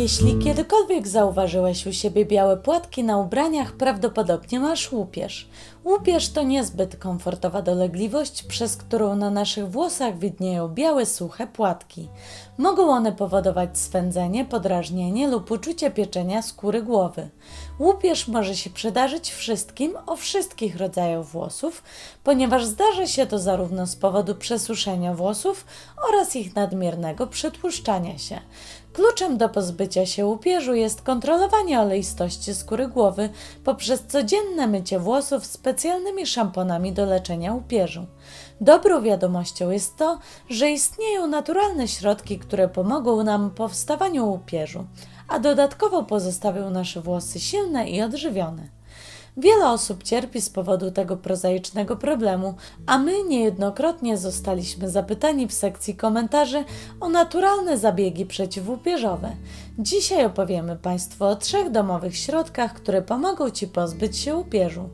Jeśli kiedykolwiek zauważyłeś u siebie białe płatki na ubraniach, prawdopodobnie masz łupież. Łupież to niezbyt komfortowa dolegliwość, przez którą na naszych włosach widnieją białe, suche płatki. Mogą one powodować swędzenie, podrażnienie lub uczucie pieczenia skóry głowy. Łupież może się przydarzyć wszystkim o wszystkich rodzajach włosów, ponieważ zdarza się to zarówno z powodu przesuszenia włosów oraz ich nadmiernego przytłuszczania się. Kluczem do pozbycia się łupieżu jest kontrolowanie oleistości skóry głowy poprzez codzienne mycie włosów specjalnymi szamponami do leczenia łupieżu. Dobrą wiadomością jest to, że istnieją naturalne środki, które pomogą nam powstawaniu łupieżu, a dodatkowo pozostawią nasze włosy silne i odżywione. Wiele osób cierpi z powodu tego prozaicznego problemu, a my niejednokrotnie zostaliśmy zapytani w sekcji komentarzy o naturalne zabiegi przeciwłupieżowe. Dzisiaj opowiemy Państwu o trzech domowych środkach, które pomogą Ci pozbyć się łupieżu.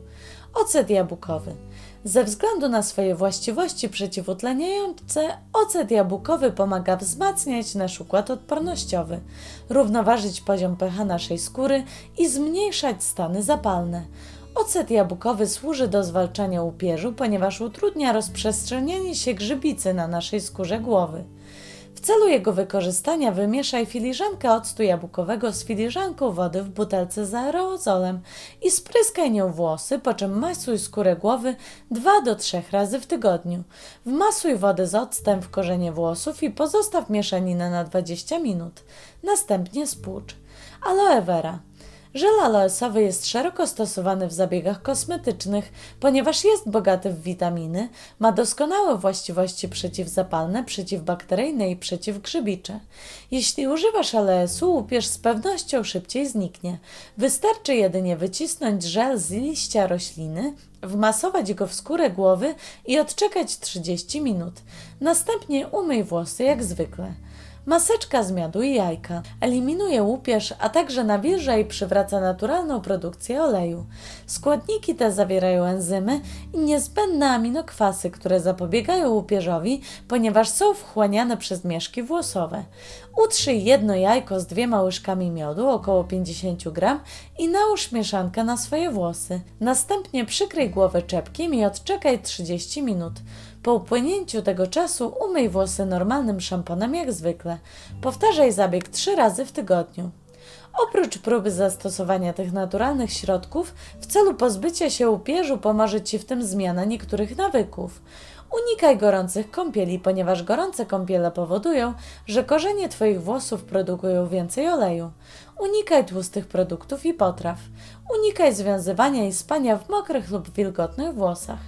Ocet jabłkowy. Ze względu na swoje właściwości przeciwutleniające, ocet jabłkowy pomaga wzmacniać nasz układ odpornościowy, równoważyć poziom pH naszej skóry i zmniejszać stany zapalne. Ocet jabłkowy służy do zwalczania łupieżu, ponieważ utrudnia rozprzestrzenianie się grzybicy na naszej skórze głowy. W celu jego wykorzystania wymieszaj filiżankę octu jabłkowego z filiżanką wody w butelce z aerozolem i spryskaj nią włosy, po czym masuj skórę głowy 2 do 3 razy w tygodniu. Wmasuj wodę z octem w korzenie włosów i pozostaw mieszaninę na 20 minut. Następnie spłucz. Aloe vera. Żel aloesowy jest szeroko stosowany w zabiegach kosmetycznych, ponieważ jest bogaty w witaminy, ma doskonałe właściwości przeciwzapalne, przeciwbakteryjne i przeciwgrzybicze. Jeśli używasz aloesu, łupież z pewnością szybciej zniknie. Wystarczy jedynie wycisnąć żel z liścia rośliny, wmasować go w skórę głowy i odczekać 30 minut. Następnie umyj włosy jak zwykle. Maseczka z miodu i jajka eliminuje łupież, a także nawilża i przywraca naturalną produkcję oleju. Składniki te zawierają enzymy i niezbędne aminokwasy, które zapobiegają łupieżowi, ponieważ są wchłaniane przez mieszki włosowe. Utrzyj jedno jajko z dwiema łyżkami miodu, około 50 gram i nałóż mieszankę na swoje włosy. Następnie przykryj głowę czepkiem i odczekaj 30 minut. Po upłynięciu tego czasu umyj włosy normalnym szamponem jak zwykle. Powtarzaj zabieg trzy razy w tygodniu. Oprócz próby zastosowania tych naturalnych środków, w celu pozbycia się łupieżu pomoże Ci w tym zmiana niektórych nawyków. Unikaj gorących kąpieli, ponieważ gorące kąpiele powodują, że korzenie Twoich włosów produkują więcej oleju. Unikaj tłustych produktów i potraw. Unikaj związywania i spania w mokrych lub wilgotnych włosach.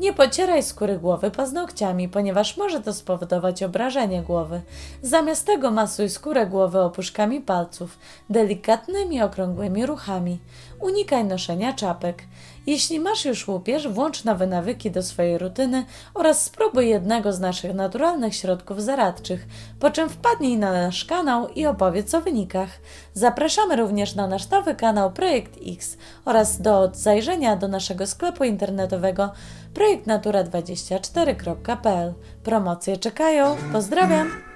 Nie pocieraj skóry głowy paznokciami, ponieważ może to spowodować obrażenie głowy. Zamiast tego masuj skórę głowy opuszkami palców, delikatnymi, okrągłymi ruchami. Unikaj noszenia czapek. Jeśli masz już łupież, włącz nowe nawyki do swojej rutyny oraz spróbuj jednego z naszych naturalnych środków zaradczych, po czym wpadnij na nasz kanał i opowiedz o wynikach. Zapraszamy również na nasz nowy kanał Projekt X oraz do zajrzenia do naszego sklepu internetowego projektnatura24.pl. Promocje czekają. Pozdrawiam!